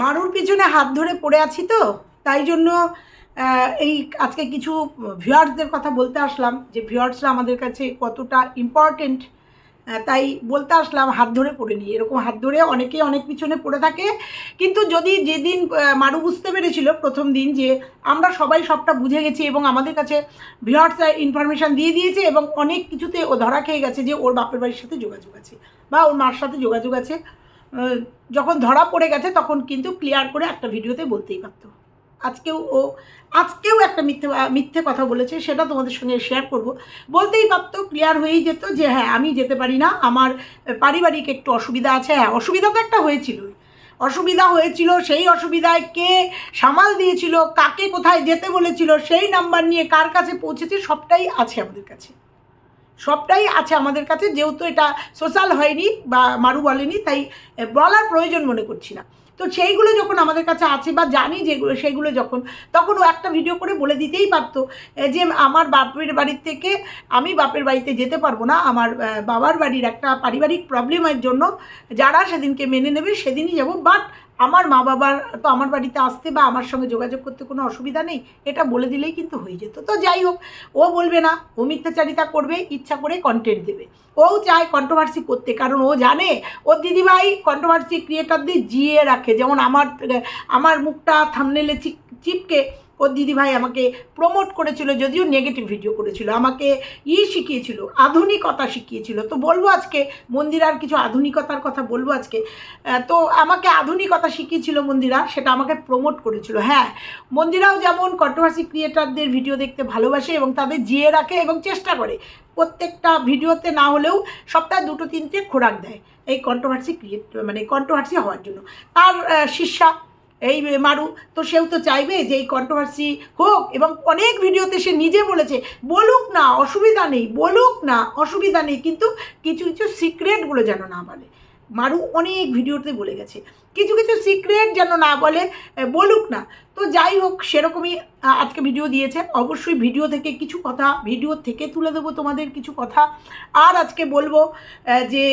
মারুর পিছনে হাত ধরে পড়ে আছি তো, তাই জন্য এই আজকে কিছু ভিউয়ার্সদের কথা বলতে আসলাম, যে ভিউয়ার্সরা আমাদের কাছে কতটা ইম্পর্টেন্ট তাই বলতে আসলাম হাত ধরে পড়ে নিই এরকম হাত ধরে অনেকেই অনেক পিছনে পড়ে থাকে, কিন্তু যদি যেদিন মারু বুঝতে পেরেছিল প্রথম দিন যে আমরা সবাই সবটা বুঝে গেছি এবং আমাদের কাছে ভিউয়ার্স ইনফরমেশান দিয়ে দিয়েছে এবং অনেক কিছুতে ও ধরা খেয়ে গেছে যে ওর বাপের বাড়ির সাথে যোগাযোগ আছে বা ওর মার সাথে যোগাযোগ আছে। যখন ধরা পড়ে গেছে, তখন কিন্তু ক্লিয়ার করে একটা ভিডিওতে বলতেই পারতো। আজকেও ও, আজকেও একটা মিথ্যে মিথ্যে কথা বলেছে, সেটা তোমাদের সঙ্গে শেয়ার করব। বলতেই পারতো ক্লিয়ার হয়েই যেত যে হ্যাঁ আমি যেতে পারি না, আমার পারিবারিক একটু অসুবিধা আছে। হ্যাঁ অসুবিধা তো একটা হয়েছিল। অসুবিধা হয়েছিল, সেই অসুবিধায় কে সামাল দিয়েছিল, কাকে কোথায় যেতে বলেছিল, সেই নাম্বার নিয়ে কার কাছে পৌঁছেছে, সবটাই আছে আমাদের কাছে। সবটাই আছে আমাদের কাছে, যেহেতু এটা সোশ্যাল হয়নি বা মারু বলেনি, তাই বলার প্রয়োজন মনে করছি না। তো সেইগুলো যখন আমাদের কাছে আছে বা জানি যেগুলো, সেগুলো যখন, তখন ও একটা ভিডিও করে বলে দিতেই পারতো যে আমার বাপের বাড়ির থেকে আমি বাপের বাড়িতে যেতে পারব না, আমার বাবার বাড়ির একটা পারিবারিক প্রবলেমের জন্য যারা সেদিনকে মেনে নেবে সেদিনই যাব বাট আমার মা বাবার তো আমার বাড়িতে আসতে বা আমার সঙ্গে যোগাযোগ করতে কোনো অসুবিধা নেই, এটা বলে দিলেই কিন্তু হয়ে যেত। তো যাই হোক, ও বলবে না, ও মিথ্যাচারিতা করবে, ইচ্ছা করে কন্টেন্ট দেবে। ও চায় কন্ট্রোভার্সি করতে, কারণ ও জানে, ও দিদিভাই কন্ট্রোভার্সি ক্রিয়েটারদের জিয়ে রাখে। যেমন আমার আমার মুখটা থামনেলে চিপ চিপকে ওর দিদিভাই আমাকে প্রমোট করেছিল, যদিও নেগেটিভ ভিডিও করেছিল, আমাকে ই শিখিয়েছিল, আধুনিকতা শিখিয়েছিল। তো বলব আজকে, মন্দিরার কিছু আধুনিকতার কথা বলব আজকে। তো আমাকে আধুনিকতা শিখিয়েছিল মন্দিরা, সেটা আমাকে প্রমোট করেছিল। হ্যাঁ মন্দিরাও যেমন কন্ট্রোভার্সি ক্রিয়েটারদের ভিডিও দেখতে ভালোবাসে এবং তাদের জিয়ে রাখে এবং চেষ্টা করে। প্রত্যেকটা ভিডিওতে না হলেও সপ্তাহে দুটো, তিনটে খোরাক দেয় এই কন্ট্রোভার্সি ক্রিয়েট মানে কন্ট্রোভার্সি হওয়ার জন্য। তার শিষ্যা এই মারু, তো সেও তো চাইবে যে এই কন্ট্রোভার্সি হোক এবং অনেক ভিডিওতে সে নিজে বলেছে, বলুক না, অসুবিধা নেই, বলুক না, অসুবিধা নেই, কিন্তু কিছু কিছু সিক্রেটগুলো যেন না বলে। মারু অনেক ভিডিওতে বলে গেছে। কিছু কিছু সিক্রেট যেন না বলে বলুক না। তো যাই হোক, সেরকমই আজকে ভিডিও দিয়েছে। অবশ্যই ভিডিও থেকে কিছু কথা ভিডিও থেকে তুলে দেবো তোমাদের কিছু কথা। আর আজকে বলব যে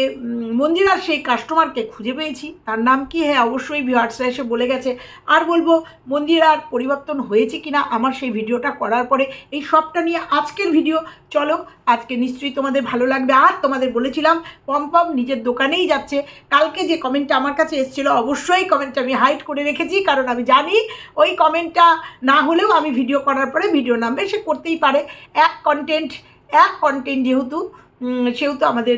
মন্দিরার সেই কাস্টমারকে খুঁজে পেয়েছি। তার নাম কি? হ্যাঁ অবশ্যই ভিউয়ার্সরা এসে বলে গেছে। আর বলব, মন্দিরার পরিবর্তন হয়েছে কি না আমার সেই ভিডিওটা করার পরে, এই সবটা নিয়ে আজকের ভিডিও চলো, আজকে নিশ্চয়ই তোমাদের ভালো লাগবে। আর তোমাদের বলেছিলাম, পম্পম নিজের দোকানেই যাচ্ছে। কালকে যে কমেন্টটা আমার কাছে এসেছিল, অবশ্যই কমেন্টটা আমি হাইড করে রেখেছি, কারণ আমি জানি ওই কমেন্টটা না হলেও আমি ভিডিও করার পরে ভিডিও নামবে, সে করতেই পারে। এক কন্টেন্ট এক কন্টেন্ট যেহেতু সেহেতু আমাদের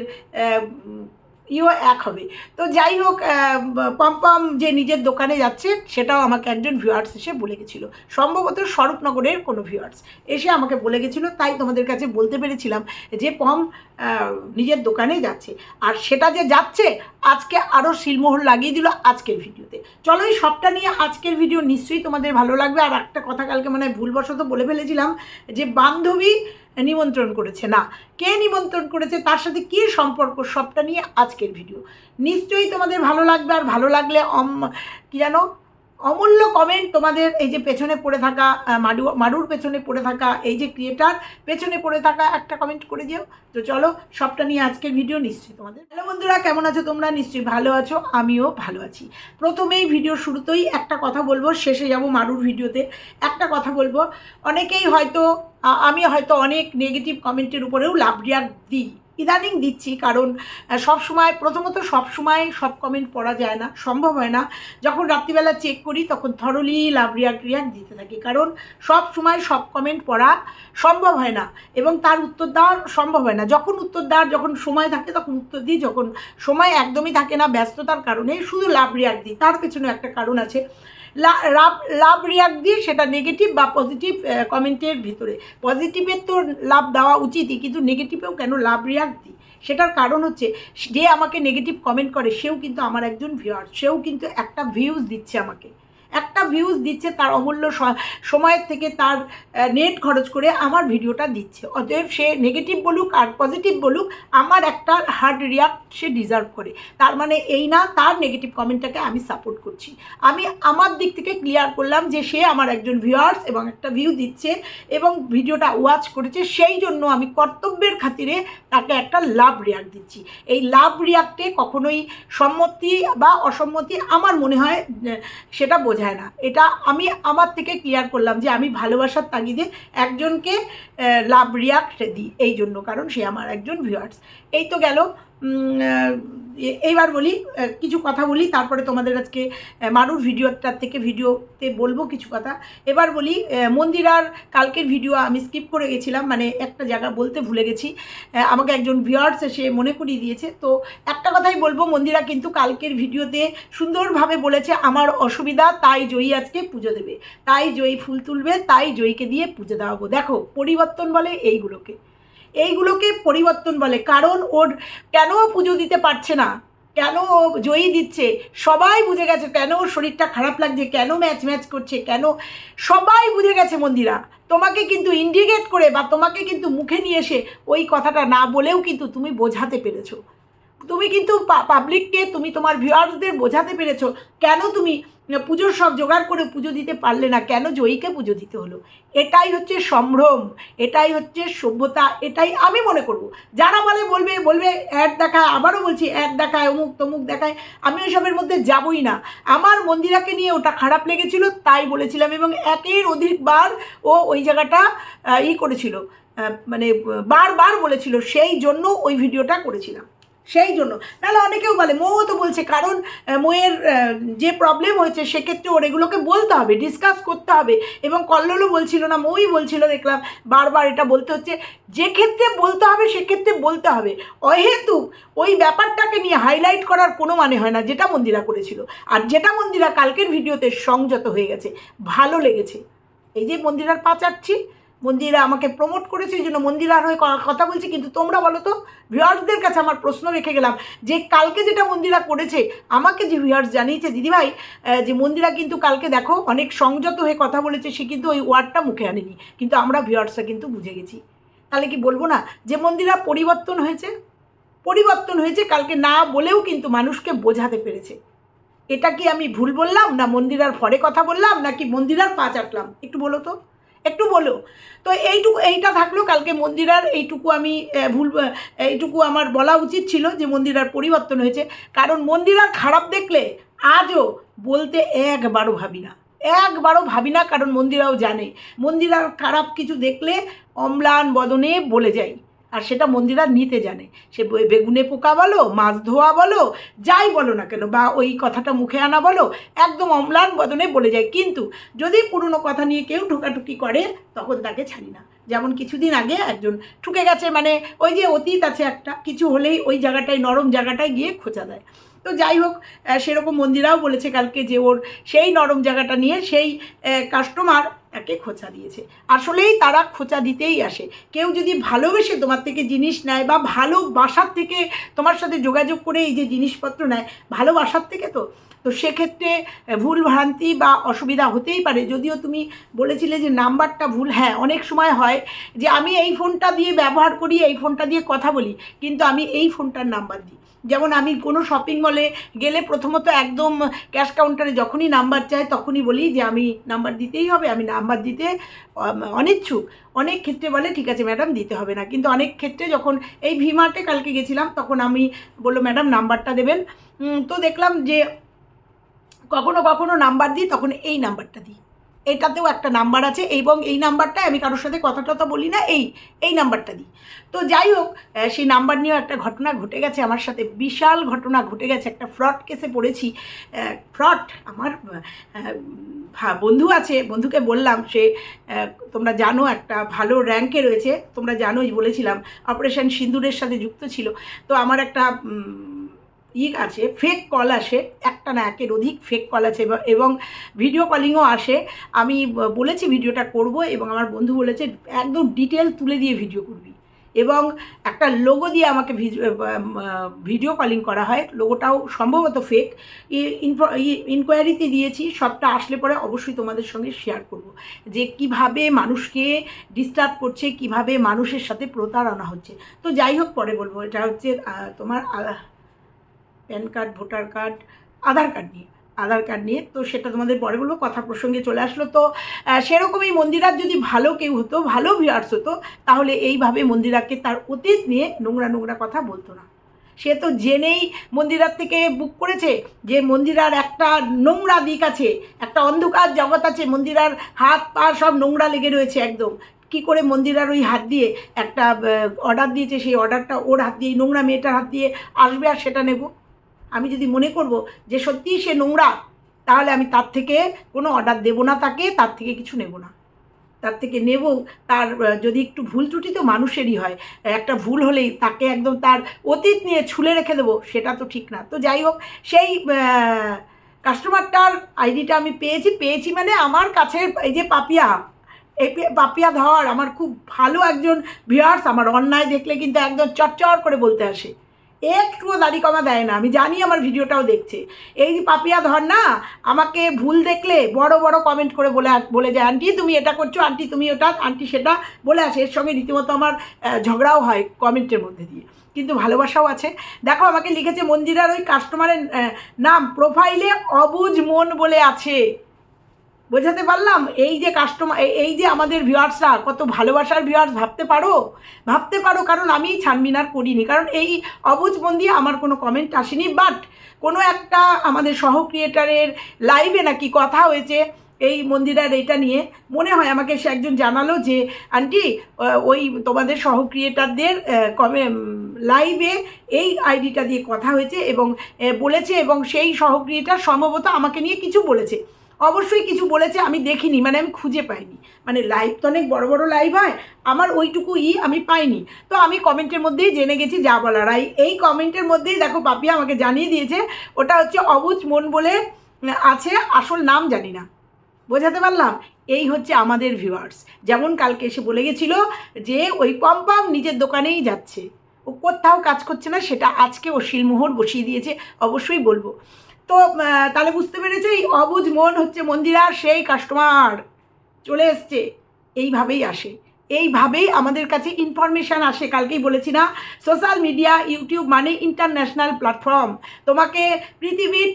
ইও এক হবে। তো যাই হোক পম্পম যে নিজের দোকানে যাচ্ছে, সেটাও আমাকে একজন ভিউয়ার্স এসে বলে গেছিল। সম্ভবত স্বরূপনগরের কোনো ভিউয়ার্স এসে আমাকে বলে গেছিল, তাই তোমাদের কাছে বলতে পেরেছিলাম যে পম নিজের দোকানে যাচ্ছে। আর সেটা যে যাচ্ছে, আজকে আরও শিলমোহর লাগিয়ে দিল আজকের ভিডিওতে। চলো এই সবটা নিয়ে আজকের ভিডিও নিশ্চয়ই তোমাদের ভালো লাগবে। আর একটা কথা কালকে মানে ভুলবশত বলে ফেলেছিলাম যে বান্ধবী নিমন্ত্রণ করেছে। না, কে নিমন্ত্রণ করেছে, তার সাথে কী সম্পর্ক, সবটা নিয়ে আজকের ভিডিও নিশ্চয়ই তোমাদের ভালো লাগবে, আর ভালো লাগলে কী জানো অমূল্য কমেন্ট তোমাদের এই যে পেছনে পড়ে থাকা মাডু মাডুর পেছনে পড়ে থাকা, এই যে ক্রিয়েটার পেছনে পড়ে থাকা একটা কমেন্ট করে দিও। তো চলো, সবটা নিয়ে আজকের ভিডিও নিশ্চয়ই তোমাদের। হ্যালো বন্ধুরা, কেমন আছো তোমরা? নিশ্চয়ই ভালো আছো, আমিও ভালো আছি। প্রথমেই ভিডিও শুরুতেই একটা কথা বলব, শেষে যাব মারুর ভিডিওতে একটা কথা বলব, অনেকেই হয়তো আমি হয়তো অনেক নেগেটিভ কমেন্টের উপরেও লাভ রিয়াক্ট দিই। ইদানিং দিচ্ছি কারণ সব সময়, প্রথমত সব সময় সব কমেন্ট পড়া যায় না, সম্ভব হয় না। যখন রাত্রিবেলা চেক করি, তখন থরলি লাভ রিয়াক্ট রিয়াক্ট দিতে থাকি। কারণ, সব সময় সব কমেন্ট পড়া সম্ভব হয় না এবং তার উত্তর দেওয়ার সম্ভব হয় না। যখন উত্তর দেওয়ার যখন সময় থাকে, তখন উত্তর দিই। যখন সময় একদমই থাকে না ব্যস্ততার কারণে, শুধু লাভ রিয়াক্ট দিই। তার পেছনে একটা কারণ আছে। লাভ লাভ রিয়াক্ট দিয়ে সেটা নেগেটিভ বা পজিটিভ কমেন্টের ভিতরে। পজিটিভের তো লাভ দেওয়া উচিতই, কিন্তু নেগেটিভেও কেন লাভ রিয়াক্ট দিই? সেটার কারণ হচ্ছে, যে আমাকে নেগেটিভ কমেন্ট করে, সেও কিন্তু আমার একজন ভিউয়ার সেও কিন্তু একটা ভিউজ দিচ্ছে আমাকে। একটা ভিউজ দিচ্ছে তার অমূল্য সময়ের থেকে তার নেট খরচ করে আমার ভিডিওটা দিচ্ছে। অতএব সে নেগেটিভ বলুক আর পজিটিভ বলুক, আমার একটা হার্ড রিয়াক্ট সে ডিজার্ভ করে। তার মানে এই না, তার নেগেটিভ কমেন্টটাকে আমি সাপোর্ট করছি। আমি আমার দিক থেকে ক্লিয়ার করলাম যে সে আমার একজন ভিউয়ার্স এবং একটা ভিউ দিচ্ছে এবং ভিডিওটা ওয়াচ করেছে। সেই জন্য আমি কর্তব্যের খাতিরে তাকে একটা লাভ রিয়াক্ট দিচ্ছি। এই লাভ রিয়াক্টে কখনোই সম্মতি বা অসম্মতি আমার মনে হয় সেটা সেটা বোঝায় না। এটা আমি আমার থেকে ক্লিয়ার করলাম যে আমি ভালোবাসার তাগিদে একজনকে লাভ রিয়াক্ট দিই এই জন্য। কারণ সে আমার একজন ভিউয়ার্স এই তো গেল। এইবার বলি কিছু কথা বলি, তারপরে তোমাদের আজকে মানুষ ভিডিওটার থেকে ভিডিওতে বলব কিছু কথা। এবার বলি মন্দিরার কালকের ভিডিও আমি স্কিপ করে গেছিলাম মানে একটা জায়গা বলতে ভুলে গেছি। আমাকে একজন ভিউয়ার্স এসে মনে করিয়ে দিয়েছে। তো একটা কথাই বলব, মন্দিরা কিন্তু কালকের ভিডিওতে সুন্দরভাবে বলেছে, আমার অসুবিধা, তাই জয়ী আজকে পুজো দেবে। তাই জয়ী ফুল তুলবে, তাই জয়ীকে দিয়ে পুজো দেওয়াবো দেখো, পরিবর্তন বলে এইগুলোকে। এইগুলোকে পরিবর্তন বলে। কারণ ওর কেন পুজো দিতে পারছে না? কেন ও জয়ী দিচ্ছে? সবাই বুঝে গেছে কেন ওর শরীরটা খারাপ লাগছে, কেন ম্যাচ ম্যাচ করছে, কেন সবাই বুঝে গেছে মন্দিরা। তোমাকে কিন্তু ইন্ডিকেট করে বা তোমাকে কিন্তু মুখে নিয়ে এসে ওই কথাটা না বলেও কিন্তু তুমি বোঝাতে পেরেছ। তুমি কিন্তু পাবলিককে তুমি তোমার ভিউয়ার্সদের বোঝাতে পেরেছ। কেন তুমি পুজোর সব জোগাড় করে পুজো দিতে পারলে না কেন জয়ীকে পুজো দিতে হলো? এটাই হচ্ছে সম্ভ্রম, এটাই হচ্ছে সভ্যতা, এটাই আমি মনে করব। যারা বলে, বলবে বলবে অ্যাড দেখায়, আবারও বলছি অ্যাড দেখায়, অমুক তমুক দেখায়, আমি ওইসবের মধ্যে যাবই না। আমার মন্দিরাকে নিয়ে ওটা খারাপ লেগেছিল, তাই বলেছিলাম এবং একের অধিকবার ও ওই জায়গাটা ই করেছিল মানে বারবার বলেছিল, সেই জন্য ওই ভিডিওটা করেছিলাম। সেই জন্য। নাহলে অনেকেও বলে, মৌও তো বলছে, কারণ মৌয়ের যে প্রবলেম হয়েছে, সেক্ষেত্রে ওর এগুলোকে বলতে হবে ডিসকাস করতে হবে। এবং কল্লোলও বলছিল না, মৌই বলছিল, দেখলাম, বারবার এটা বলতে হচ্ছে। যে ক্ষেত্রে বলতে হবে সেক্ষেত্রে বলতে হবে। অহেতু ওই ব্যাপারটাকে নিয়ে হাইলাইট করার কোনো মানে হয় না, যেটা মন্দিরা করেছিল। আর যেটা মন্দিরা কালকের ভিডিওতে সংযত হয়ে গেছে, ভালো লেগেছে। এই যে মন্দিরার পা চাচ্ছি মন্দিরা আমাকে প্রমোট করেছে, এই জন্য মন্দিরার হয়ে কথা বলছি, কিন্তু তোমরা বলো তো ভিউয়ার্সদের কাছে আমার প্রশ্ন রেখে গেলাম, যে কালকে যেটা মন্দিরা করেছে, আমাকে যে ভিউয়ার্স জানিয়েছে, দিদিভাই যে মন্দিরা কিন্তু কালকে দেখো অনেক সংযত হয়ে কথা বলেছে, সে কিন্তু ওই ওয়ার্ডটা মুখে আনেনি, কিন্তু আমরা ভিউয়ার্সরা কিন্তু বুঝে গেছি। তাহলে কি বলব না, যে মন্দিরা পরিবর্তন হয়েছে পরিবর্তন হয়েছে কালকে না বলেও কিন্তু মানুষকে বোঝাতে পেরেছে। এটা কি আমি ভুল বললাম, না মন্দিরার ফরে কথা বললাম, নাকি মন্দিরার পা চাটলাম? একটু বলো তো। একটু বলো। তো এইটুকু, এইটা থাকল কালকে মন্দিরার, এইটুকু আমি ভুল এইটুকু আমার বলা উচিত ছিল যে মন্দিরার পরিবর্তন হয়েছে। কারণ মন্দিরার খারাপ দেখলে আজও বলতে একবারও ভাবি না। একবারও ভাবি না, কারণ মন্দিরাও জানে। মন্দিরার খারাপ কিছু দেখলে অম্লান বদনে বলে যাই। আর সেটা মন্দিরা নিতে জানে। সে বেগুনে পোকা বলো, মাছ ধোয়া বলো, যাই বলো না কেন, বা ওই কথাটা মুখে আনা বলো, একদম অম্লান বদনে বলে যায়। কিন্তু যদি পুরনো কথা নিয়ে কেউ ঠুকাঠুকি করে, তখন তাকে ছাড়ি না। যেমন কিছুদিন আগে একজন ঠুকে গেছে মানে ওই যে অতীত আছে একটা, কিছু হলেই ওই জায়গাটায়, নরম জায়গাটায় গিয়ে খোঁচা দেয়। তো যাই হোক সেরকম মন্দিরাও বলেছে কালকে যে ওর সেই নরম জায়গাটা নিয়ে সেই কাস্টমার একে খোঁচা দিয়েছে। আসলেই তারা খোঁচা দিতেই আসে। কেউ যদি ভালোবেসে তোমার থেকে জিনিস নেয় বা ভালোবাসার থেকে তোমার সাথে যোগাযোগ করে এই যে জিনিসপত্র নেয় ভালোবাসার থেকে তো? তো সেক্ষেত্রে ভুল ভ্রান্তি বা অসুবিধা হতেই পারে। যদিও তুমি বলেছিলে যে নাম্বারটা ভুল হ্যাঁ অনেক সময় হয় যে আমি এই ফোনটা দিয়ে ব্যবহার করি, এই ফোনটা দিয়ে কথা বলি, কিন্তু আমি এই ফোনটার নাম্বার দিই। যেমন আমি কোনো শপিং মলে গেলে প্রথমত একদম ক্যাশ কাউন্টারে যখনই নাম্বার চাই, তখনই বলি যে আমি নাম্বার দিতেই হবে, আমি নাম্বার দিতে অনিচ্ছুক। অনেক ক্ষেত্রে বলে, ঠিক আছে ম্যাডাম দিতে হবে না। কিন্তু অনেক ক্ষেত্রে যখন এই ভিমার্টে কালকে গেছিলাম, তখন আমি বলল ম্যাডাম নাম্বারটা দেবেন। তো দেখলাম যে কখনো কখনো নাম্বার দিই, তখন এই নাম্বারটা দিই। এটাতেও একটা নাম্বার আছে এবং এই নাম্বারটায় আমি কারোর সাথে কথা টথা বলি না, এই এই নাম্বারটা দিই। তো যাই হোক সেই নাম্বার নিয়েও একটা ঘটনা ঘটে গেছে আমার সাথে, বিশাল ঘটনা ঘটে গেছে, একটা ফ্রড কেসে পড়েছি। ফ্রড, আমার বন্ধু আছে, বন্ধুকে বললাম, সে তোমরা জানো একটা ভালো র্যাঙ্কে রয়েছে, তোমরা জানোই বলেছিলাম, অপারেশন সিন্দুরের সাথে যুক্ত ছিল। তো আমার একটা ই আছে ফেক কল আসে, একটা না একের অধিক ফেক কল আছে এবং- ভিডিও কলিংও আসে। আমি বলেছি ভিডিওটা করব এবং আমার বন্ধু বলেছে, একদম ডিটেল তুলে দিয়ে ভিডিও করবি। এবং একটা লোগো দিয়ে আমাকে ভিডিও কলিং করা হয়। লোগোটাও সম্ভবত ফেক ইনকোয়ারিতে দিয়েছি, সবটা আসলে পরে অবশ্যই তোমাদের সঙ্গে শেয়ার করব। যে কীভাবে মানুষকে ডিস্টার্ব করছে, কীভাবে মানুষের সাথে প্রতারণা হচ্ছে। তো যাই হোক, পরে বলব। এটা হচ্ছে তোমার PAN card, voter card, Aadhaar card নিয়ে। আধার কার্ড নিয়ে তো সেটা তোমাদের পরে বলব, কথা প্রসঙ্গে চলে আসলো। তো সেরকমই মন্দিরার যদি ভালো কেউ হতো, ভালো ভিউয়ার্স হতো, তাহলে এইভাবে মন্দিরাকে তার অতীত নিয়ে নোংরা নোংরা কথা বলতো না। সে তো জেনেই মন্দিরার থেকে বুক করেছে যে মন্দিরার একটা নোংরা দিক আছে, একটা অন্ধকার জগৎ আছে, মন্দিরার হাত পা সব নোংরা লেগে রয়েছে একদম। কি করে মন্দিরার ওই হাত দিয়ে একটা অর্ডার দিয়েছে, সেই অর্ডারটা ওর হাত দিয়ে নোংরা মেয়েটার হাত দিয়ে আসবে আর সেটা নেব? আমি যদি মনে করব যে সত্যিই সে নোংরা, তাহলে আমি তার থেকে কোনো অর্ডার দেবো না তাকে, তার থেকে কিছু নেব না। তার থেকে নেব, তার যদি একটু ভুল ত্রুটি তো মানুষেরই হয়, একটা ভুল হলেই তাকে একদম তার অতীত নিয়ে ছুলে রেখে দেবো, সেটা তো ঠিক না। তো যাই হোক, সেই কাস্টমারটার আইডিটা আমি পেয়েছি। পেয়েছি মানে আমার কাছে এই যে পাপিয়া, এই পাপিয়া ধর আমার খুব ভালো একজন ভিউয়ার্স আমার অন্যায় দেখলে কিন্তু একদম চটচট করে বলতে আসে। একটুও দাড়ি কমা দেয় না। আমি জানি আমার ভিডিওটাও দেখছে। এই পাপিয়া ধর না, আমাকে ভুল দেখলে বড় বড় কমেন্ট করে বলে বলে যায়, আন্টি, তুমি এটা করছ, আন্টি, তুমি ওটা, আন্টি সেটা। বলে আসে। এর সঙ্গে রীতিমতো আমার ঝগড়াও হয় কমেন্টের মধ্যে দিয়ে। কিন্তু ভালোবাসাও আছে। দেখো, আমাকে লিখেছে মন্দিরার ওই কাস্টমারের নাম প্রোফাইলে অবুজ মন বলে আছে। বোঝাতে পারলাম? এই যে কাস্টমার এই যে আমাদের ভিউয়ার্সরা কত ভালোবাসার ভিউয়ার্স ভাবতে পারো? ভাবতে পারো, কারণ আমি ছানমিনার করিনি। কারণ এই অবুজ দিয়ে আমার কোনো কমেন্ট আসেনি বাট কোনো একটা আমাদের সহ ক্রিয়েটারের লাইভে নাকি কথা হয়েছে এই মন্দিরের এইটা নিয়ে। মনে হয় আমাকে সে একজন জানালো যে, আন্টি ওই তোমাদের সহ ক্রিয়েটারদের কমে লাইভে এই আইডিটা দিয়ে কথা হয়েছে এবং বলেছে এবং সেই সহ ক্রিয়েটার সম্ভবত আমাকে নিয়ে কিছু বলেছে। অবশ্যই কিছু বলেছে, আমি দেখিনি মানে আমি খুঁজে পাইনি। মানে লাইভ তো অনেক বড় বড় লাইভ হয়, আমার ওইটুকু ই আমি পাইনি। তো আমি কমেন্টের মধ্যেই জেনে গেছি, যা বলার। এই কমেন্টের মধ্যেই দেখো, পাপিয়া আমাকে জানিয়ে দিয়েছে, ওটা হচ্ছে অবুজ মন বলে আছে, আসল নাম জানি না। বোঝাতে পারলাম? এই হচ্ছে আমাদের ভিউয়ার্স যেমন কালকে এসে বলে গেছিল যে, ওই পম্পম নিজের দোকানেই যাচ্ছে। ও কোথাও কাজ করছে না, সেটা আজকে ও শিলমোহর বসিয়ে দিয়েছে, অবশ্যই বলব। তো তাহলে বুঝতে পেরেছ এই অবুজ মন হচ্ছে মন্দিরার সেই কাস্টমার চলে এসছে। এইভাবেই আসে। এইভাবেই আমাদের কাছে ইনফরমেশান আসে, কালকেই বলেছি না। সোশ্যাল মিডিয়া ইউটিউব মানে ইন্টারন্যাশনাল প্ল্যাটফর্ম তোমাকে পৃথিবীর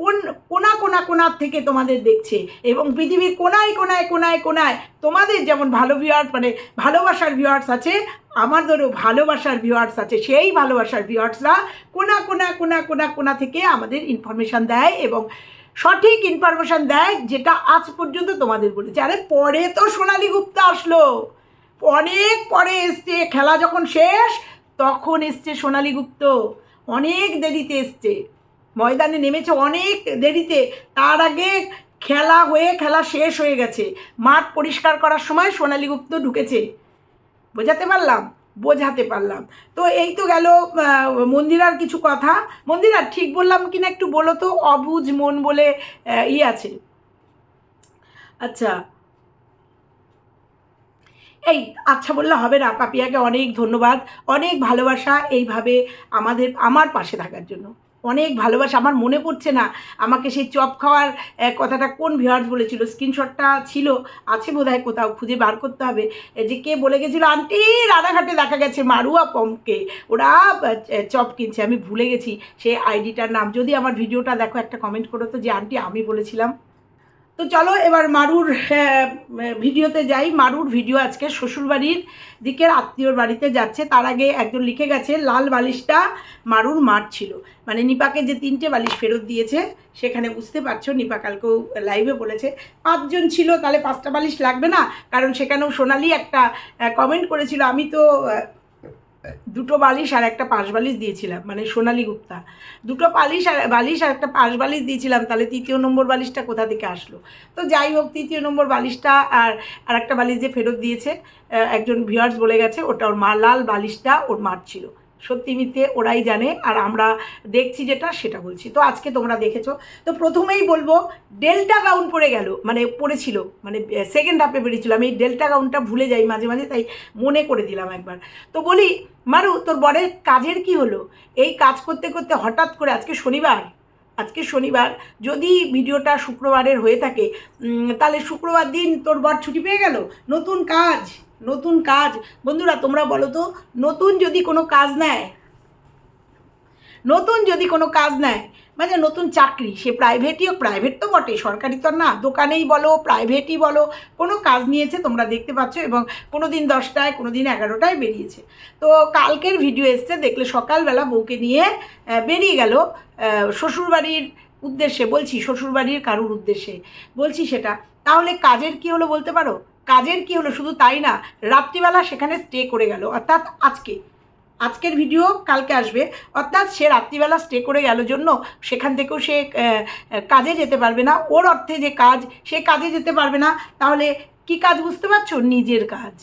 কোন, কোনা কোনা কোনার থেকে তোমাদের দেখছে এবং পৃথিবীর কোনায় কোনায় কোনায় কোনায় তোমাদের যেমন ভালো ভিউয়ার্স মানে ভালোবাসার ভিউয়ার্স আছে, আমাদেরও ভালোবাসার ভিউয়ার্স আছে। সেই ভালোবাসার ভিউয়ার্সরা কোনা কোনা কোনা কোনা কোনা থেকে আমাদের ইনফরমেশান দেয় এবং সঠিক ইনফরমেশান দেয় যেটা আজ পর্যন্ত তোমাদের বলেছে। আরে পরে তো সোনালি গুপ্তা আসলো। অনেক পরে এসছে, খেলা যখন শেষ, তখন এসছে সোনালি গুপ্ত। অনেক দেরিতে এসছে। ময়দানে নেমেছে অনেক দেরিতে। তার আগে খেলা হয়ে, খেলা শেষ হয়ে গেছে। মাঠ পরিষ্কার করার সময় সোনালি গুপ্ত ঢুকেছে। বোঝাতে পারলাম? বোঝাতে পারলাম। তো এই তো গেল মন্দিরার কিছু কথা। মন্দিরার ঠিক বললাম কিনা একটু বলো তো? অবুজ মন বলে ই আছে। আচ্ছা। এই আচ্ছা বললে হবে না। পাপিয়াকে অনেক ধন্যবাদ, অনেক ভালোবাসা এইভাবে আমাদের, আমার পাশে থাকার জন্য। অনেক ভালোবাসা, আমার মনে পড়ছে না। আমাকে সেই চপ খাওয়ার কথাটা কোন ভিউয়ার্স বলেছিল? স্ক্রিনশটটা ছিল, আছে বোধ হয় কোথাও, খুঁজে বার করতে হবে। যে কে বলে গেছিল, আন্টি, রাধাঘাটে দেখা গেছে মারুয়া পম্পকে ওরা চপ কিনছে, আমি ভুলে গেছি। সেই আইডিটার নাম। যদি আমার ভিডিওটা দেখো, একটা কমেন্ট করো তো যে, আন্টি, আমি বলেছিলাম। তো চলো এবার মারুর ভিডিওতে যাই। মারুর ভিডিও আজকে শ্বশুরবাড়ির দিকের আত্মীয়র বাড়িতে যাচ্ছে। তার আগে একজন লিখে গেছে, লাল বালিশটা মারুর মার ছিল। মানে নিপাকে যে তিনটে বালিশ ফেরত দিয়েছে, সেখানে বুঝতে পারছ, নিপা কালকেও লাইভে বলেছে। পাঁচজন ছিল, তাহলে পাঁচটা বালিশ লাগবে না? কারণ সেখানেও সোনালি একটা কমেন্ট করেছিল। আমি তো দুটো বালিশ আর একটা পাশ বালিশ দিয়েছিলাম মানে সোনালি গুপ্তা। দুটো বালিশ আর বালিশ আর একটা পাশ বালিশ দিয়েছিলাম, তাহলে তৃতীয় নম্বর বালিশটা কোথা থেকে আসলো? তো যাই হোক, তৃতীয় নম্বর বালিশটা আর আর একটা বালিশ যে ফেরত দিয়েছে একজন ভিউয়ার্স বলে গেছে, ওটা ওর মা, লাল বালিশটা ওর মার ছিল। সত্যি মিথ্যে ওরাই জানে, আর আমরা দেখছি যেটা, সেটা বলছি। তো আজকে তোমরা দেখেছ। তো প্রথমেই বলব, ডেল্টা গাউন পরে গেল মানে পড়েছিল মানে সেকেন্ড হাফে বেরিয়েছিল। আমি এই ডেল্টা গাউনটা ভুলে যাই মাঝে মাঝে, তাই মনে করে দিলাম একবার। তো বলি, মারু, তোর বরের কাজের কি হলো? এই কাজ করতে করতে হঠাৎ করে আজকে শনিবার আজকে শনিবার, যদি ভিডিওটা শুক্রবারের হয়ে থাকে তাহলে শুক্রবার দিন তোর বর ছুটি পেয়ে গেল? নতুন কাজ। নতুন কাজ। বন্ধুরা, তোমরা বলো তো, নতুন যদি কোনো কাজ নেয়, নতুন যদি কোনো কাজ নেয় মানে নতুন চাকরি, সে প্রাইভেটই হোক প্রাইভেট তো বটে সরকারি তো না, দোকানেই বলো প্রাইভেটই বলো, কোনো কাজ নিয়েছে, তোমরা দেখতে পাচ্ছ, এবং কোনো দিন দশটায় কোনো দিন এগারোটায় বেরিয়েছে। তো কালকের ভিডিও এসছে, দেখলে সকালবেলা বউকে নিয়ে বেরিয়ে গেল শ্বশুরবাড়ির উদ্দেশ্যে, বলছি শ্বশুরবাড়ির কারুর উদ্দেশ্যে, বলছি সেটা। তাহলে কাজের কি হলো বলতে পারো? কাজের কি হলো? শুধু তাই না, রাত্রিবেলা সেখানে স্টে করে গেল। অর্থাৎ আজকে। আজকের ভিডিও কালকে আসবে। অর্থাৎ সে রাত্রিবেলা স্টে করে গেল জন্য সেখান থেকেও সে কাজে যেতে পারবে না। ওর অর্থে যে কাজ, সে কাজে যেতে পারবে না। তাহলে কি কাজ বুঝতে পারছ? নিজের কাজ।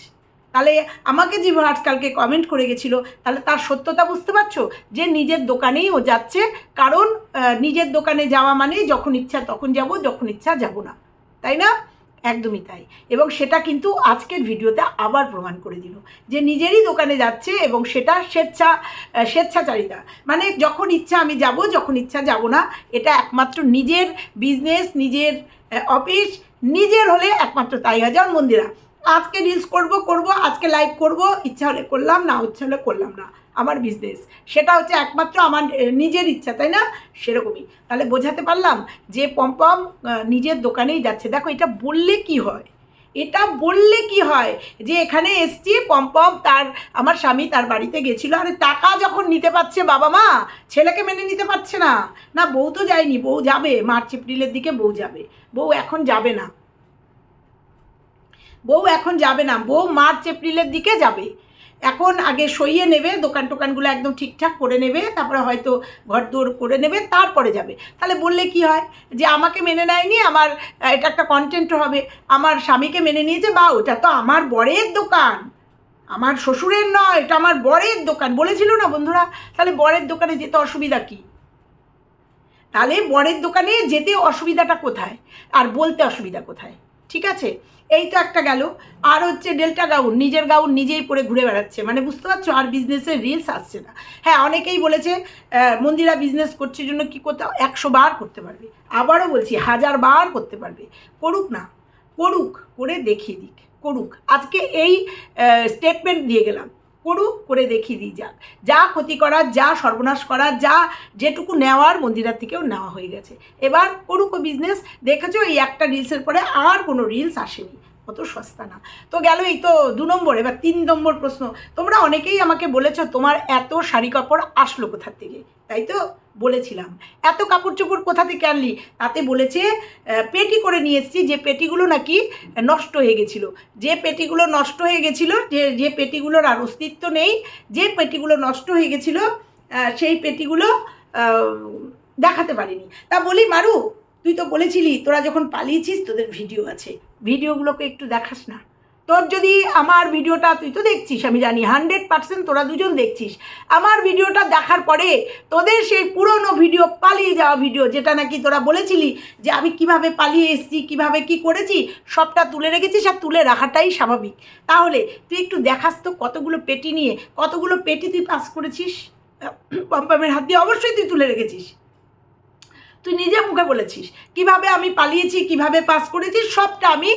তাহলে আমাকে যে ভার্স কালকে কমেন্ট করে গেছিল, তাহলে তার সত্যতা বুঝতে পারছ? যে নিজের দোকানেই ও যাচ্ছে। কারণ নিজের দোকানে যাওয়া মানে যখন ইচ্ছা তখন যাব, যখন ইচ্ছা যাব না। তাই না? একদমই তাই। এবং সেটা কিন্তু আজকের ভিডিওতে আবার প্রমাণ করে দিল যে নিজেরই দোকানে যাচ্ছে এবং সেটা স্বেচ্ছা স্বেচ্ছাচারিতা। মানে যখন ইচ্ছা আমি যাব, যখন ইচ্ছা যাব না, এটা একমাত্র নিজের বিজনেস নিজের অফিস নিজের হলে একমাত্র তাই হয়। যেমন মন্দিরা, আজকে রিলস করব করব, আজকে লাইভ করব, ইচ্ছা হলে করলাম, না ইচ্ছা হলে করলাম না। আমার বিজনেস সেটা হচ্ছে একমাত্র আমার নিজের ইচ্ছা, তাই না? সেরকমই। তাহলে বোঝাতে পারলাম যে পম্পম নিজের দোকানেই যাচ্ছে। দেখো, এটা বললে কি হয়? এটা বললে কি হয়? যে এখানে এসছি পম্পম তার, আমার স্বামী তার বাড়িতে গেছিল। আরে, টাকা যখন নিতে পারছে বাবা মা, ছেলেকে মেনে নিতে পারছে না। না, বউ তো যায়নি, বউ যাবে। মার্চ, এপ্রিলের দিকে বউ যাবে। বউ এখন যাবে না। বউ এখন যাবে না। বউ মার্চ, এপ্রিলের দিকে যাবে। এখন আগে সইয়ে নেবে, দোকান টোকানগুলো একদম ঠিকঠাক করে নেবে, তারপরে হয়তো ঘর দৌড় করে নেবে, তারপরে যাবে। তাহলে বললে কি হয়? যে আমাকে মেনে নেয়নি, আমার এটা একটা কন্টেন্ট হবে। আমার স্বামীকে মেনে নিয়েছে, বা ওটা তো আমার বরের দোকান। আমার শ্বশুরের নয়, এটা আমার বরের দোকান। বলেছিল না বন্ধুরা? তাহলে বরের দোকানে যেতে অসুবিধা কী? তাহলে বরের দোকানে যেতে অসুবিধাটা কোথায়? আর বলতে অসুবিধা কোথায়? ঠিক আছে? এই তো একটা গেল। আর হচ্ছে ডেল্টা গাউন, নিজের গাউন নিজেই পরে ঘুরে বেড়াচ্ছে। মানে বুঝতে পারছ? আর বিজনেসের রিলস আসছে না। হ্যাঁ অনেকেই বলেছে মন্দিরা বিজনেস করছে জন্য কি করতে একশো বার করতে পারবে। আবারও বলছি, হাজার বার করতে পারবে। করুক না। করুক, করে দেখিয়ে দিক। করুক। আজকে এই স্টেটমেন্ট দিয়ে গেলাম। করুক করে দেখিয়ে দিই যাক যা ক্ষতি করার, যা সর্বনাশ করার, যা যেটুকু নেওয়ার মন্দিরার থেকেও নেওয়া হয়ে গেছে। এবার করুক বিজনেস দেখেছ এই একটা রিলসের পরে আর কোনো রিলস আসেনি। অত সস্তা না। তো গেল এই তো দু নম্বর, এবার তিন নম্বর প্রশ্ন। তোমরা অনেকেই আমাকে বলেছ তোমার এত শাড়ি কাপড় আসলো কোথার থেকে? তাই তো বলেছিলাম। এত কাপড় চোপড় কোথা থেকে আনলি? তাতে বলেছে পেটি করে নিয়ে এসেছি, যে পেটিগুলো নাকি নষ্ট হয়ে গেছিল। যে পেটিগুলো নষ্ট হয়ে গেছিল, যে যে পেটিগুলোর আর অস্তিত্ব নেই, যে পেটিগুলো নষ্ট হয়ে গেছিল সেই পেটিগুলো দেখাতে পারিনি। তা বলি, মারু, তুই তো বলেছিলি, তোরা যখন পালিয়েছিস, তোদের ভিডিও আছে। ভিডিওগুলোকে একটু দেখাস না। তোর যদি আমার ভিডিওটা তুই তো দেখছিস, আমি জানি হান্ড্রেড পার্সেন্ট তোরা দুজন দেখছিস। আমার ভিডিওটা দেখার পরে তোদের সেই পুরনো ভিডিও, পালিয়ে যাওয়া ভিডিও, যেটা নাকি তোরা বলেছিলি যে আমি কীভাবে পালিয়ে এসেছি, কীভাবে কি করেছি, সবটা তুলে রেখেছিস আর তুলে রাখাটাই স্বাভাবিক। তাহলে তুই একটু দেখাস তো কতগুলো পেটি নিয়ে, কতগুলো পেটি তুই পাস করেছিস? পম্পমের হাত দিয়ে অবশ্যই তুই তুলে রেখেছিস। তুই নিজে মুখে বলেছিস। কীভাবে আমি পালিয়েছি, কীভাবে পাস করেছি, সবটা আমি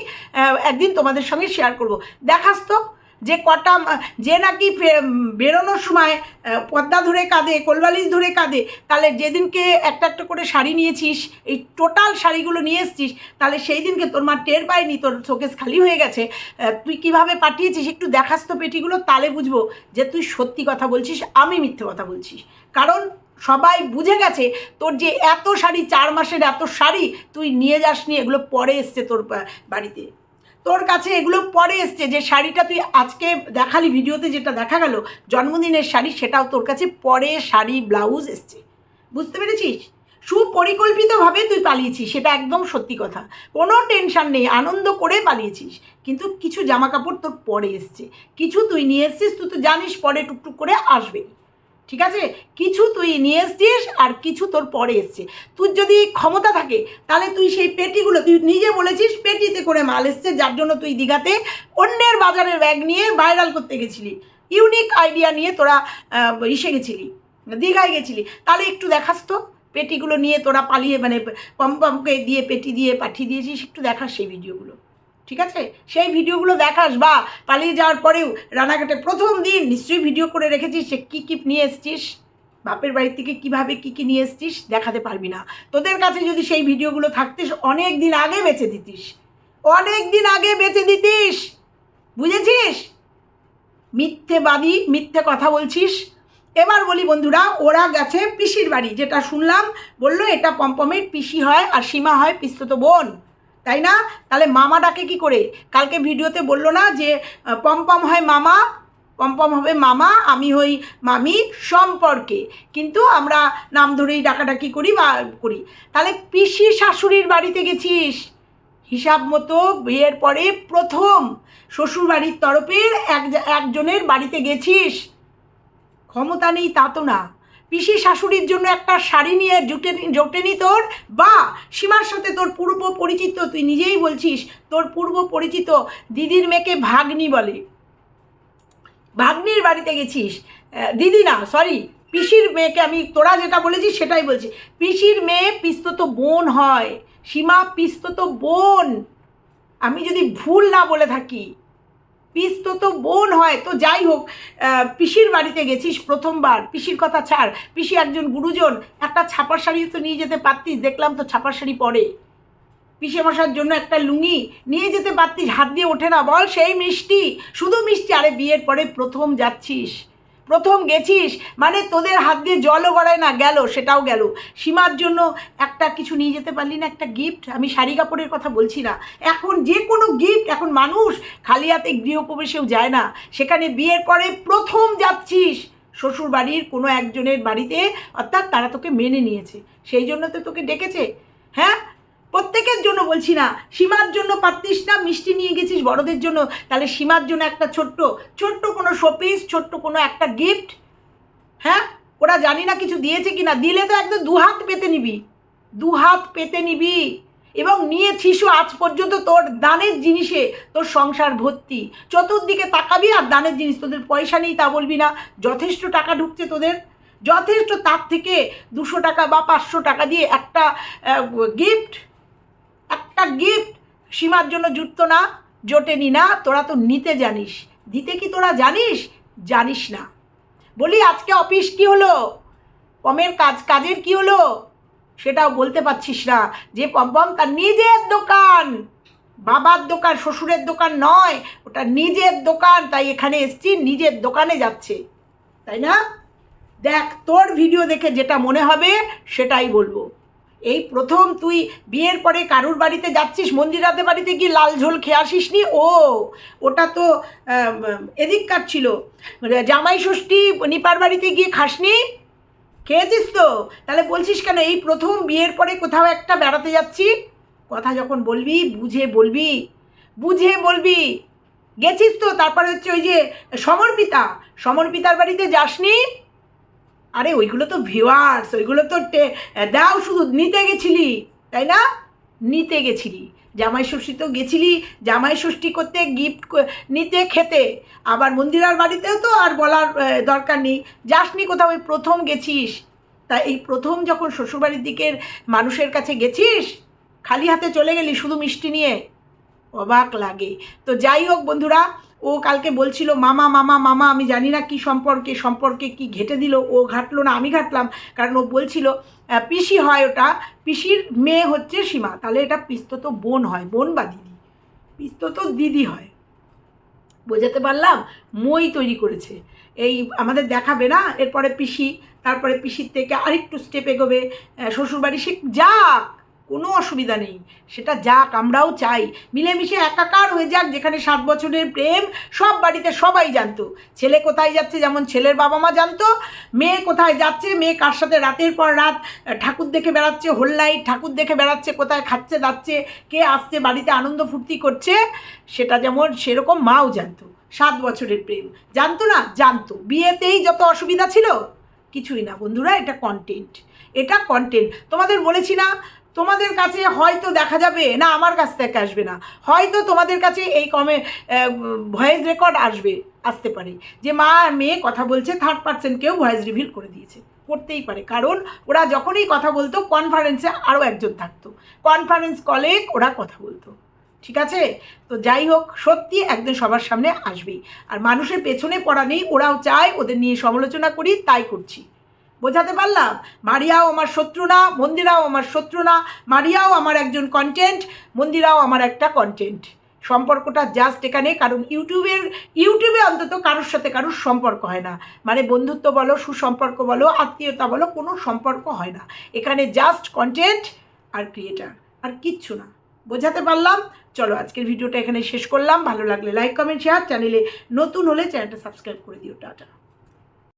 একদিন তোমাদের সঙ্গে শেয়ার করব। দেখাস তো, যে কটা যে নাকি বেরোনোর সময় পদ্মা ধরে কাঁদে, কোলবালিশ ধরে কাঁদে, তাহলে যেদিনকে একটা একটা করে শাড়ি নিয়েছিস, এই টোটাল শাড়িগুলো নিয়ে এসছিস, তাহলে সেই দিনকে তোর মা টের পায়নি, তোর শোকেস খালি হয়ে গেছে। তুই কীভাবে পাঠিয়েছিস একটু দেখাস তো পেটিগুলো তাহলে বুঝব যে তুই সত্যি কথা বলছিস, আমি মিথ্যে কথা বলছিস। কারণ সবাই বুঝে গেছে তোর যে এত শাড়ি, চার মাসের এত শাড়ি তুই নিয়ে যাসনি, এগুলো পরে এসছে তোর বাড়িতে। তোর কাছে এগুলো পরে এসছে, যে শাড়িটা তুই আজকে দেখালি ভিডিওতে যেটা দেখা গেল, জন্মদিনের শাড়ি, সেটাও তোর কাছে পরে শাড়ি, ব্লাউজ এসছে। বুঝতে পেরেছিস? সুপরিকল্পিতভাবে তুই পালিয়েছিস, সেটা একদম সত্যি কথা। কোনো টেনশন নেই, আনন্দ করে পালিয়েছিস, কিন্তু কিছু জামা কাপড় তোর পরে এসছে। কিছু তুই নিয়ে এসছিস, তুই তো জানিস পরে টুকটুক করে আসবে। ঠিক আছে? কিছু তুই নিয়ে এসছিস আর কিছু তোর পরে এসছে। তোর যদি ক্ষমতা থাকে, তাহলে তুই সেই পেটিগুলো, তুই নিজে বলেছিস পেটিতে করে মাল এসছে, যার জন্য তুই দীঘাতে অন্যের বাজারের ব্যাগ নিয়ে ভাইরাল করতে গেছিলি। ইউনিক আইডিয়া নিয়ে তোরা ইসে গেছিলি, দীঘায় গেছিলি। তাহলে একটু দেখাস তো, পেটিগুলো নিয়ে তোরা পালিয়ে মানে পম্পমকে দিয়ে, পেটি দিয়ে পাঠিয়ে দিয়েছিস, একটু দেখাস সেই ভিডিওগুলো ঠিক আছে? সেই ভিডিওগুলো দেখাস, বা পালিয়ে যাওয়ার পরেও রানাঘাটে প্রথম দিন নিশ্চয়ই ভিডিও করে রেখেছিস সে কী কী নিয়ে এসছিস, বাপের বাড়ির থেকে কীভাবে কী কী নিয়ে এসছিস, দেখাতে পারবি না। তোদের কাছে যদি সেই ভিডিওগুলো থাকতিস, অনেক দিন আগে বেঁচে দিতিস। অনেক দিন আগে বেঁচে দিতিস। বুঝেছিস? মিথ্যে মিথ্যেবাদী মিথ্যে কথা বলছিস। এবার বলি বন্ধুরা, ওরা গেছে পিসির বাড়ি, যেটা শুনলাম, বলল এটা পম্পমের পিসি হয় আর সীমা হয় পিস্তত বোন। তাই না? তাহলে মামা ডাকে কি করে? কালকে ভিডিওতে বলল না যে পম্পম হয় মামা পম্পম হবে মামা, আমি হই মামি সম্পর্কে। কিন্তু আমরা নাম ধরেই ডাকাডাকি করি বা করি। তাহলে পিসি শাশুড়ির বাড়িতে গেছিস? হিসাব মতো বিয়ের পরে প্রথম শ্বশুর বাড়ির তরফের এক একজনের বাড়িতে গেছিস। ক্ষমতা নেই তা তো না। পিসি শাশুড়ির জন্য একটা শাড়ি নিয়ে জুটে জোটেনি তোর। বা, সীমার সাথে তোর পূর্ব পরিচিত, তুই নিজেই বলছিস, তোর পূর্ব পরিচিত দিদির মেয়েকে ভাগ্নি বলে। ভাগ্নির বাড়িতে গেছিস। দিদি না সরি পিসির মেয়েকে আমি, তোরা যেটা বলেছিস সেটাই বলছি। পিসির মেয়ে পিস্তত বোন হয়। সীমা পিস্তত বোন। আমি যদি ভুল না বলে থাকি পিস তো তো বোন হয়, তো যাই হোক পিসির বাড়িতে গেছিস প্রথমবার, পিসির কথা ছাড়। পিসি একজন গুরুজন, একটা ছাপার শাড়ি তো নিয়ে যেতে পারতিস, দেখলাম তো ছাপার শাড়ি পরে। পিসে মশার জন্য একটা লুঙি নিয়ে যেতে পারতিস, হাত দিয়ে ওঠে না, বল সেই মিষ্টি, শুধু মিষ্টি, আরে বিয়ের পরে প্রথম যাচ্ছিস। প্রথম গেছিস? মানে তোদের হাত দিয়ে জলও গড়ায় না, গেল, সেটাও গেল। সীমার জন্য একটা কিছু নিয়ে যেতে পারলি না, একটা গিফট আমি শাড়ি কাপড়ের কথা বলছি না। এখন যে কোনো গিফট এখন মানুষ খালি হাতে গৃহপ্রবেশেও যায় না। সেখানে বিয়ের পরে প্রথম যাচ্ছিস শ্বশুর বাড়ির কোনো একজনের বাড়িতে, অর্থাৎ তারা তোকে মেনে নিয়েছে। সেই জন্য তো তোকে ডেকেছে। হ্যাঁ? প্রত্যেকের জন্য বলছি না, সীমার জন্য পারতিস না, মিষ্টি নিয়ে গেছিস বড়দের জন্য, তাহলে সীমার জন্য একটা ছোট্ট ছোট্ট কোনো শোপিস ছোট্ট কোনো একটা গিফট হ্যাঁ? ওরা জানি না কিছু দিয়েছে কি না দিলে তো একদম দু হাত পেতে নিবি, দু হাত পেতে নিবি। এবং নিয়েছিসও আজ পর্যন্ত তোর দানের জিনিসে তোর সংসার ভর্তি। চতুর্দিকে তাকাবি আর দানের জিনিস, তোদের পয়সা নেই তা বলবি না। যথেষ্ট টাকা ঢুকছে তোদের। যথেষ্ট তার থেকে দুশো টাকা বা পাঁচশো টাকা দিয়ে একটা গিফট সীমার জন্য জুটতো না, জোটেনি না, তোরা তো নিতে জানিস। দিতে কি তোরা জানিস? জানিস না। বলি, আজকে অফিস কি হলো? পমের কাজ, কাজের কি হলো? সেটাও বলতে পারছিস না। যে পম্পম তার নিজের দোকান। বাবার দোকান, শ্বশুরের দোকান নয়, ওটা নিজের দোকান। তাই এখানে এসছি, নিজের দোকানে যাচ্ছে। তাই না? দেখ, তোর ভিডিও দেখে যেটা মনে হবে, সেটাই বলব। এই প্রথম তুই বিয়ের পরে কারুর বাড়িতে যাচ্ছিস? মন্দিরাতে বাড়িতে কি লাল ঝোল খেয়ে আসিস নি ও, ওটা তো এদিককার ছিল। জামাই ষষ্ঠী নিপার বাড়িতে গিয়ে খাসনি? খেয়েছিস তো? তাহলে বলছিস কেন এই প্রথম বিয়ের পরে কোথাও একটা বেড়াতে যাচ্ছি? কথা যখন বলবি, বুঝে বলবি। বুঝে বলবি। গেছিস তো? তারপরে হচ্ছে ওই যে সমর্পিতা। সমর্পিতার বাড়িতে যাসনি? আরে ওইগুলো তো ভিউয়ার্স ওইগুলো তো দাও শুধু, নিতে গেছিলি, তাই না? নিতে গেছিলি। জামাই ষষ্ঠী তো গেছিলি, জামাই ষষ্ঠী করতে গিফট নিতে খেতে। আবার মন্দিরার বাড়িতেও তো আর বলার দরকার নেই। যাসনি কোথাও, ওই প্রথম গেছিস। তা এই প্রথম যখন শ্বশুরবাড়ির দিকের মানুষের কাছে গেছিস, খালি হাতে চলে গেলি শুধু মিষ্টি নিয়ে? অবাক লাগে। তো যাই হোক বন্ধুরা, ও কালকে বলছিল, মামা মামা মামা, আমি জানি না কি সম্পর্কে সম্পর্কে কি ঘেটে দিল, ও ঘাটলো না, আমি ঘাটলাম। কারণ ও বলছিল পিসি হয় ওটা, পিসির মেয়ে হচ্ছে সীমা, তাহলে এটা পিস্তত বোন হয়, বোন বা দিদি? পিস্তত দিদি হয়। বোঝাতে পারলাম, মই তৈরি করেছে। এই আমাদের দেখাবে না, এরপরে পিসি, তারপরে পিসির থেকে আরেকটু স্টেপ এগোবে। শ্বশুরবাড়ি সে যাক কোনো অসুবিধা নেই। সেটা যাক, আমরাও চাই। মিলেমিশে একাকার হয়ে যাক, যেখানে সাত বছরের প্রেম সব বাড়িতে সবাই জানতো। ছেলে কোথায় যাচ্ছে যেমন ছেলের বাবা মা জানতো, মেয়ে কোথায় যাচ্ছে, মেয়ে কার সাথে রাতের পর রাত ঠাকুর দেখে বেড়াচ্ছে হোল্লাইট ঠাকুর দেখে বেড়াচ্ছে, কোথায় খাচ্ছে যাচ্ছে কে আসছে, বাড়িতে আনন্দ ফুর্তি করছে, সেটা যেমন সেরকম মাও জানতো। সাত বছরের প্রেম। জানতো না? জানতো। বিয়েতেই যত অসুবিধা ছিল, কিছুই না। বন্ধুরা, এটা কন্টেন্ট এটা কন্টেন্ট তোমাদের বলেছি না তোমাদের কাছে হয়তো দেখা যাবে, না আমার কাছ থেকে আসবে না, হয়তো তোমাদের কাছে এই কমে ভয়েস রেকর্ড আসবে, আসতে পারে। যে মা মেয়ে কথা বলছে থার্ড পার্সেন্টকেও ভয়েস রিভিল করে দিয়েছে, করতেই পারে। কারণ ওরা যখনই কথা বলতো কনফারেন্সে আরও একজন থাকতো। কনফারেন্স কলে ওরা কথা বলতো। ঠিক আছে? তো যাই হোক, সত্যি একদিন সবার সামনে আসবেই। আর মানুষের পেছনে পড়া নেই, ওরাও চায়, ওদের নিয়ে সমালোচনা করি, তাই করছি। বোঝাতে পারলাম? মারিয়াও আমার শত্রু না, মন্দিরাও আমার শত্রু না, মারিয়াও আমার একজন কন্টেন্ট মন্দিরাও আমার একটা কন্টেন্ট সম্পর্কটা জাস্ট এখানে, কারণ ইউটিউবের, ইউটিউবে অন্তত কারোর সাথে কারোর সম্পর্ক হয় না। মানে বন্ধুত্ব বলো, সুসম্পর্ক বলো, আত্মীয়তা বলো, কোনো সম্পর্ক হয় না। এখানে জাস্ট কন্টেন্ট আর ক্রিয়েটার আর কিচ্ছু না। বোঝাতে পারলাম? চলো আজকের ভিডিওটা এখানে শেষ করলাম। ভালো লাগলে লাইক কমেন্ট শেয়ার চ্যানেলে নতুন হলে চ্যানেলটা সাবস্ক্রাইব করে দিও। টাটা।